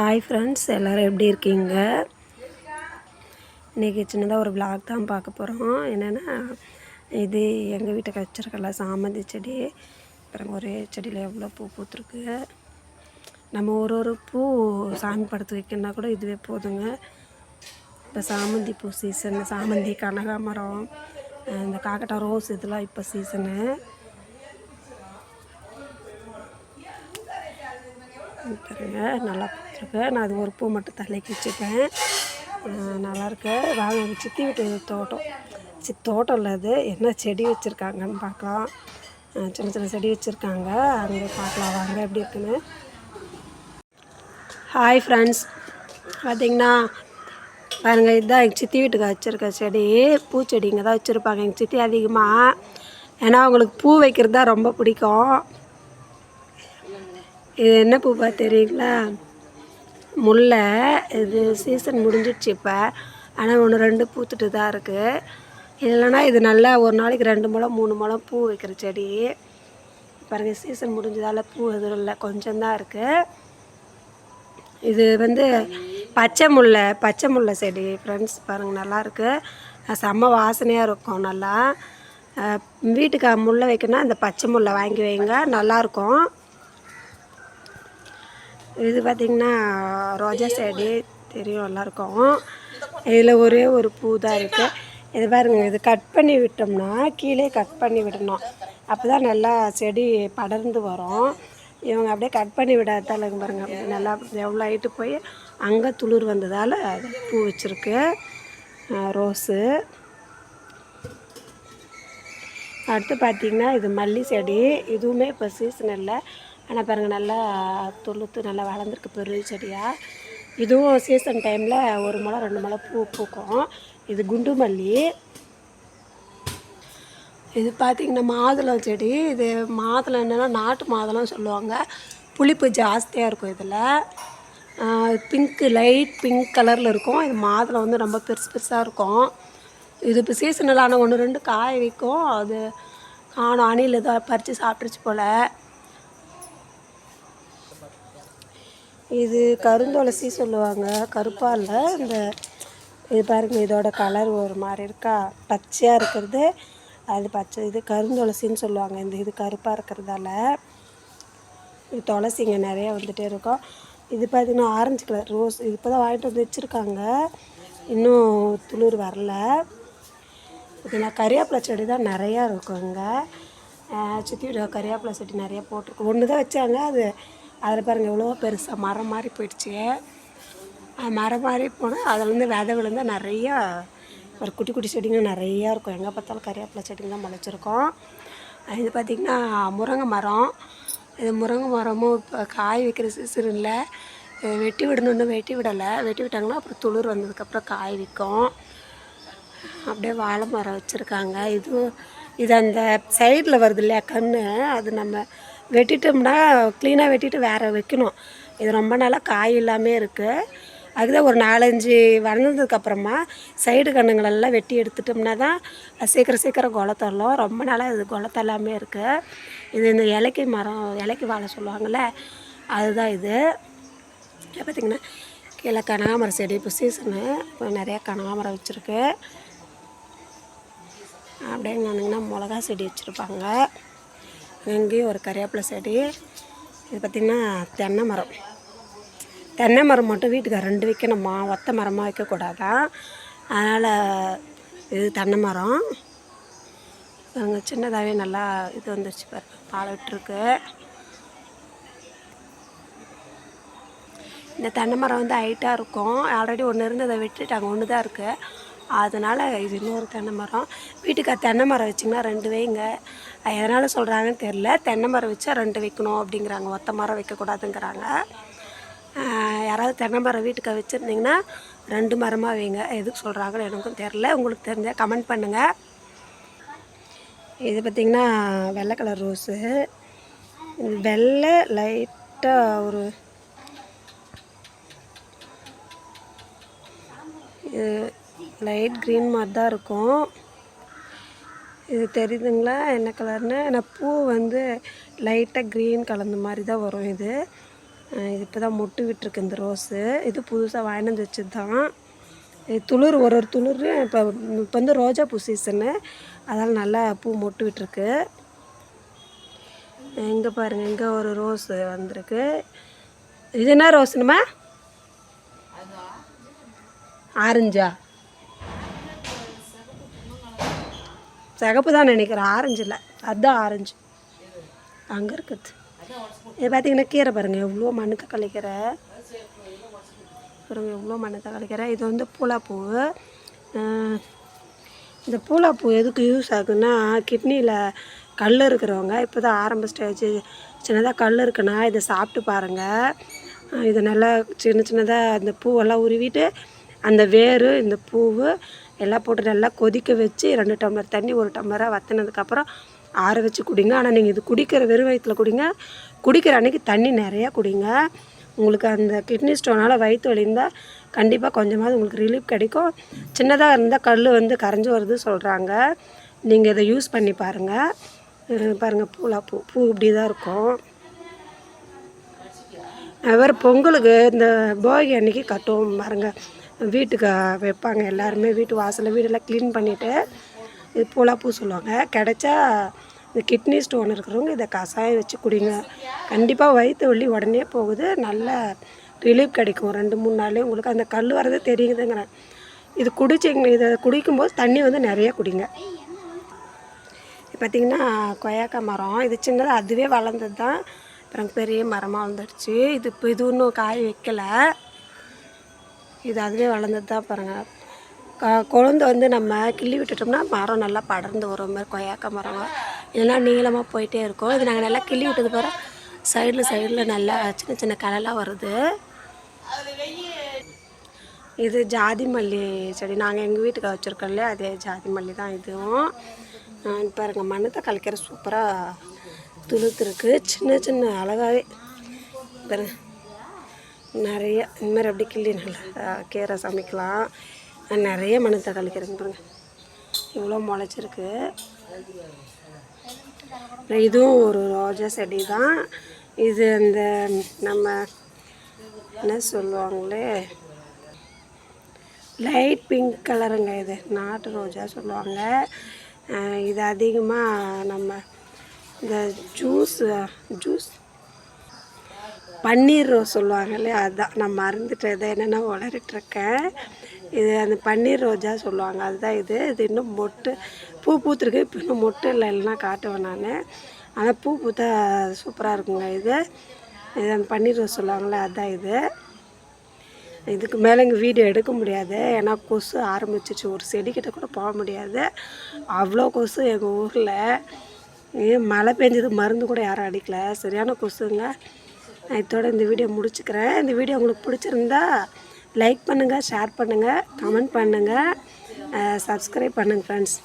Hi friends எல்லோரும் எப்படி இருக்கீங்க? இன்றைக்கி சின்னதாக ஒரு விளாக் தான் பார்க்க போகிறோம் என்னென்னா இது எங்கள் வீட்டுக்கு வச்சுருக்கல சாமந்தி செடி. அப்புறம் ஒரே செடியில் எவ்வளோ பூ பூத்துருக்கு. நம்ம ஒரு ஒரு பூ சாமி படத்து வைக்கணுன்னா கூட இதுவே போதுங்க. இப்போ சாமந்தி பூ சீசன் சாமந்தி கனகாமரம் இந்த காக்கட்டா ரோஸ் இதெல்லாம் இப்போ சீசனு பாருங்க. நல்லா பூத்துருக்கு நான் அது ஒரு பூ மட்டும் தலைக்கு வச்சுப்பேன். நல்லாயிருக்கு வாங்க எங்கள் சித்தி வீட்டு தோட்டம். சி தோட்டம் இல்லை அது. என்ன செடி வச்சுருக்காங்கன்னு பார்க்கலாம். சின்ன சின்ன செடி வச்சுருக்காங்க. அங்கே பார்க்கலாம். வாங்க எப்படி இருக்குன்னு. ஹாய் ஃப்ரெண்ட்ஸ் பார்த்தீங்கன்னா பாருங்கள் இதுதான் எங்கள் சித்தி வீட்டுக்கு வச்சுருக்க செடி. பூச்செடி இங்கே தான் வச்சுருப்பாங்க. எங்கள் சித்தி அதிகமாக ஏன்னா அவங்களுக்கு பூ வைக்கிறது தான் ரொம்ப பிடிக்கும். இது என்ன பூப்பா தெரியுங்களா? முல்லை இது சீசன் முடிஞ்சிடுச்சு இப்போ. ஆனால் ஒன்று ரெண்டு பூத்துட்டு தான் இருக்குது இல்லைன்னா இது நல்லா ஒரு நாளைக்கு ரெண்டு முழம் மூணு முழம் பூ வைக்கிற செடி. பாருங்க சீசன் முடிஞ்சதால் பூ எதுவும் இல்லை. கொஞ்சம்தான் இருக்குது இது வந்து பச்சை முல்லை பச்சை முல்லை செடி. ஃப்ரெண்ட்ஸ் பாருங்கள் நல்லாயிருக்கு செம்ம வாசனையாக இருக்கும் நல்லா. வீட்டுக்கு முல்லை வைக்கணும்னா இந்த பச்சை முல்லை வாங்கி வைங்க. நல்லாயிருக்கும் இது பார்த்திங்கன்னா ரோஜா செடி தெரியும் எல்லாருக்கும். இதில் ஒரே ஒரு பூ தான் இருக்குது இது பாருங்க இது கட் பண்ணி விட்டோம்னா கீழே கட் பண்ணி விடணும். அப்போ தான் நல்லா செடி படர்ந்து வரும். இவங்க அப்படியே கட் பண்ணி விடாதால பாருங்க அப்படியே நல்லா எவ்வளோ ஹைட்டு போய் அங்கே துளிர் வந்ததால் அது பூ வச்சுருக்கு. ரோஸு அடுத்து பார்த்திங்கன்னா இது மல்லி செடி. இதுவுமே இப்போ சீசன் இல்லை ஆனால் பாருங்கள் நல்லா துளுத்து நல்லா வளர்ந்துருக்கு பெரிய செடியாக இதுவும் சீசன் டைமில் ஒரு முளை ரெண்டு முளை பூ பூக்கும். இது குண்டு மல்லி. இது பார்த்திங்கன்னா மாதுளம் செடி. இது மாதுளம் என்னென்னா நாட்டு மாதுளம் சொல்லுவாங்க. புளிப்பு ஜாஸ்தியாக இருக்கும் இதில். பிங்க்கு லைட் பிங்க் கலரில் இருக்கும். இது மாதுளம் வந்து ரொம்ப பெருசு பெருசாக இருக்கும். இது இப்போ சீசனலான ஒன்று ரெண்டு காய வைக்கும். அது காணும் அணில் ஏதோ பறித்து சாப்பிட்ருச்சு போல். இது கருந்துளசி சொல்லுவாங்க. கருப்பால் இந்த இது பாருங்கள் இதோட கலர் ஒரு மாதிரி இருக்கா? பச்சையாக இருக்கிறது. அது பச்சை இது கருந்துளசின்னு சொல்லுவாங்க. இந்த இது கருப்பாக இருக்கிறதால இது துளசிங்க நிறையா வந்துகிட்டே இருக்கும். இது பார்த்திங்கன்னா ஆரஞ்சு கலர் ரோஸ் இது இப்போ தான் வாங்கிட்டு வந்து வச்சுருக்காங்க. இன்னும் துளிர் வரல. இதுனா கறிவேப்பிலை செடி தான் நிறையா இருக்கும் இங்கே. சுற்றி விட கறிவேப்பிலை செடி நிறைய போட்டிருக்கு. ஒன்று தான் வச்சாங்க. அது அதில் பாருங்கள் எவ்வளோ பெருசாக மரம் மாதிரி போயிடுச்சு. மரம் மாதிரி போனால் அதில் வந்து விதை விழுந்தால் நிறையா ஒரு குட்டி குட்டி செடிங்க நிறையா இருக்கும். எங்கே பார்த்தாலும் கறிவேப்பிலை செடிங்க தான் முளைச்சிருக்கோம். இது பார்த்திங்கன்னா முருங்கை மரம். இது முருங்கை மரமும் இப்போ காய் வைக்கிற சீசன் இல்லை வெட்டி விடணுன்னு வெட்டி விடலை. வெட்டி விட்டாங்கன்னா அப்புறம் துளிர் வந்ததுக்கப்புறம் காய் விற்கும். அப்படியே வாழை மரம் வச்சுருக்காங்க. இதுவும் இது அந்த சைடில் வருது இல்லையா கன்று அது நம்ம வெட்டிட்டோம்னா க்ளீனாக வெட்டிட்டு வேறு வைக்கணும். இது ரொம்ப நாளாக காய் இல்லாமே இருக்குது அதுதான் ஒரு நாலஞ்சு வளர்ந்ததுக்கப்புறமா சைடு கண்ணுங்களெல்லாம் வெட்டி எடுத்துட்டோம்னா தான் சீக்கிரம் சீக்கிரம் குளத்தரலாம் ரொம்ப நாளாக இது குளத்தெல்லாமே இருக்குது இது இந்த இலைக்கு மரம் இலைக்கு வாழை சொல்லுவாங்கள்ல அதுதான் இது. பார்த்திங்கன்னா கீழே கனகாமரம் செடி இப்போ சீசனு இப்போ நிறையா கனகாமரம் வச்சுருக்கு. அப்படியே வந்தீங்கன்னா மிளகா செடி வச்சுருப்பாங்க. எங்கேயும் ஒரு கறிவேப்பிலை செடி. இது பார்த்திங்கன்னா தென்னை மரம். தென்னை மரம் மட்டும் வீட்டுக்கு ரெண்டு வைக்கணுமா? ஒத்த மரமாக வைக்கக்கூடாதான் அதனால் இது தென்னை மரம். அங்கே சின்னதாகவே நல்லா இது வந்துருச்சு பாருங்க. பால் விட்டுருக்கு. இந்த தென்னை மரம் வந்து ஹைட்டாக இருக்கும். ஆல்ரெடி ஒன்று இருந்ததை விட்டுட்டாங்க ஒன்று தான் இருக்குது அதனால் இது இன்னொரு தென்னை மரம். வீட்டுக்கு தென்னை மரம் வச்சிங்கன்னா ரெண்டு வைங்க. எதனால் சொல்கிறாங்கன்னு தெரில தென்னை மரம் வச்சா ரெண்டு வைக்கணும் அப்படிங்கிறாங்க. ஒத்த மரம் வைக்கக்கூடாதுங்கிறாங்க. யாராவது தென்னை மரம் வீட்டுக்கு வச்சுருந்தீங்கன்னா ரெண்டு மரமாக வைங்க. எதுக்கு சொல்கிறாங்கன்னு எனக்கும் தெரில உங்களுக்கு தெரிஞ்சால் கமெண்ட் பண்ணுங்கள் இது பார்த்திங்கன்னா வெள்ளை கலர் ரோஸு. வெள்ளை லைட்டாக ஒரு இது லைட் க்ரீன் மாதிரி தான் இருக்கும். இது தெரியுதுங்களா? என்ன கலர்னு ஆனால் பூ வந்து லைட்டாக க்ரீன் கலந்த மாதிரி தான் வரும் இது. இது இப்போ தான் மொட்டு விட்டுருக்கு இந்த ரோஸு இது புதுசாக வாங்கிட்டு வந்து வச்சது தான் இது துளிர் ஒரு ஒரு துளிர் இப்போ இப்போ வந்து ரோஜா பூ சீசனு அதனால் நல்லா பூ மொட்டு விட்டுருக்கு. இங்கே பாருங்கள் இங்கே ஒரு ரோஸ் வந்திருக்கு. இது என்ன ரோஸ்னுமா ஆரஞ்சா. சிகப்பு தான் நினைக்கிறேன். ஆரஞ்சு இல்லை. அதுதான் ஆரஞ்சு அங்கே இருக்குது. இது பார்த்தீங்கன்னா கீரை பாருங்கள் எவ்வளோ மண்ணுக்கு கழிக்கிற பாருங்கள் எவ்வளோ மண்ணுக்கு கழிக்கிற இது வந்து பூலாப்பூ. இந்த பூலாப்பூ எதுக்கு யூஸ் ஆகுன்னா கிட்னியில் கல் இருக்கிறவங்க இப்போ தான் ஆரம்ப ஸ்டேஜ் சின்னதாக கல் இருக்குன்னா இதை சாப்பிட்டு பாருங்கள் இதை இது நல்லா சின்ன சின்னதாக அந்த பூவெல்லாம் உருவிட்டு அந்த வேர் இந்த பூவு எல்லாம் போட்டு நல்லா கொதிக்க வச்சு ரெண்டு டம்ளர் தண்ணி ஒரு டம்ளராக வத்தினதுக்கப்புறம் ஆற வச்சு குடிங்க. ஆனால் நீங்கள் இது குடிக்கிற வெறும் வயிற்றில் குடிங்க. குடிக்கிற அன்னைக்கு தண்ணி நிறையா குடிங்க. உங்களுக்கு அந்த கிட்னி ஸ்டோனால் வயிற்று வலி இருந்தால் கண்டிப்பாக கொஞ்சமாவது உங்களுக்கு ரிலீஃப் கிடைக்கும். சின்னதாக இருந்தால் கல் வந்து கரைஞ்சி வருது சொல்கிறாங்க நீங்கள் இதை யூஸ் பண்ணி பாருங்கள் பாருங்கள் பூலா பூ பூ இப்படி தான் இருக்கும். அவர் பொங்கலுக்கு இந்த போகி அன்னைக்கு கட்டுவோம் பாருங்க. வீட்டுக்கு வைப்பாங்க எல்லாருமே. வீட்டு வாசலில் வீடெல்லாம் க்ளீன் பண்ணிவிட்டு இது பூலாப்பூ பூ சொல்லுவாங்க. கிடைச்சா இந்த கிட்னி ஸ்டோன் இருக்கிறவங்க இதை கஷாயம் வச்சு குடிங்க. கண்டிப்பாக வயிற்று வலி உடனே போகுது. நல்ல ரிலீஃப் கிடைக்கும். ரெண்டு மூணு நாள்லேயே உங்களுக்கு அந்த கல் வரது தெரியுதுங்கிறேன். இது குடிச்சிங்க இதை குடிக்கும்போது தண்ணி வந்து நிறைய குடிங்க. பார்த்திங்கன்னா கொய்யாக்காய் மரம். இது சின்னதாக அதுவே வளர்ந்தது தான் அப்புறம் பெரிய மரமாக வந்துடுச்சு இது இப்போ இது இன்னும் காய் வைக்கல. இது அதுவே வளர்ந்தது தான் பாருங்கள் க குழந்த வந்து நம்ம கிள்ளி விட்டுட்டோம்னா மரம் நல்லா படர்ந்து வரும் மாதிரி கொய்யாக்காய் மரம். இதெல்லாம் நீளமாக போயிட்டே இருக்கும். இது நாங்கள் நல்லா கிள்ளி விட்டது பிறகு சைடில் சைடில் நல்லா சின்ன சின்ன கலெலாம் வருது. இது ஜாதி மல்லி செடி. நாங்கள் எங்கள் வீட்டுக்கு வச்சுருக்கோம்ல அதே ஜாதி மல்லி தான் இதுவும். பாருங்கள் மண்ணத்தை கலைக்கிற சூப்பராக துளுத்துருக்கு. சின்ன சின்ன அழகாகவே பாருங்க. நிறைய இந்த மாதிரி அப்படி கிள்ளி நல்லா கீரை சமைக்கலாம். நிறைய மண்ணத்தை கழிக்கிறேங்க பாருங்க. இவ்வளோ முளைச்சிருக்கு. இதுவும் ஒரு ரோஜா செடி தான். இது அந்த நம்ம என்ன சொல்லுவாங்களே? லைட் பிங்க் கலருங்க இது. நாட்டு ரோஜா சொல்லுவாங்க. இது அதிகமாக நம்ம இந்த ஜூஸ் ஜூஸ் பன்னீர் ரோஸ் சொல்லுவாங்க இல்லையா அதுதான் நான் மறந்துட்டேன். இதை என்னென்ன வளரிட்டுருக்கேன் இது அந்த பன்னீர் ரோஜா சொல்லுவாங்க. அதுதான் இது. இது இன்னும் மொட்டு பூ பூத்துருக்கு. இப்போ இன்னும் மொட்டு இல்லை. இல்லைன்னா காட்டுவேன் நான். ஆனால் பூ பூத்தா சூப்பராக இருக்குங்க இது. இது அந்த பன்னீர் ரோஸ் சொல்லுவாங்களே அதுதான் இது. இதுக்கு மேலே இங்கே வீடியோ எடுக்க முடியாது. ஏன்னா கொசு ஆரம்பிச்சிச்சு. ஒரு செடிக்கிட்ட கூட போக முடியாது. அவ்வளோ கொசு எங்கள் ஊரில். ஏன் மழை பெஞ்சது மருந்து கூட யாரும் அடிக்கல. சரியான கொசுங்க. நான் இதோட இந்த வீடியோ முடிச்சுக்கிறேன். இந்த வீடியோ உங்களுக்கு பிடிச்சிருந்தா லைக் பண்ணுங்கள் ஷேர் பண்ணுங்கள் கமெண்ட் பண்ணுங்கள் சப்ஸ்கிரைப் பண்ணுங்கள் ஃப்ரெண்ட்ஸ்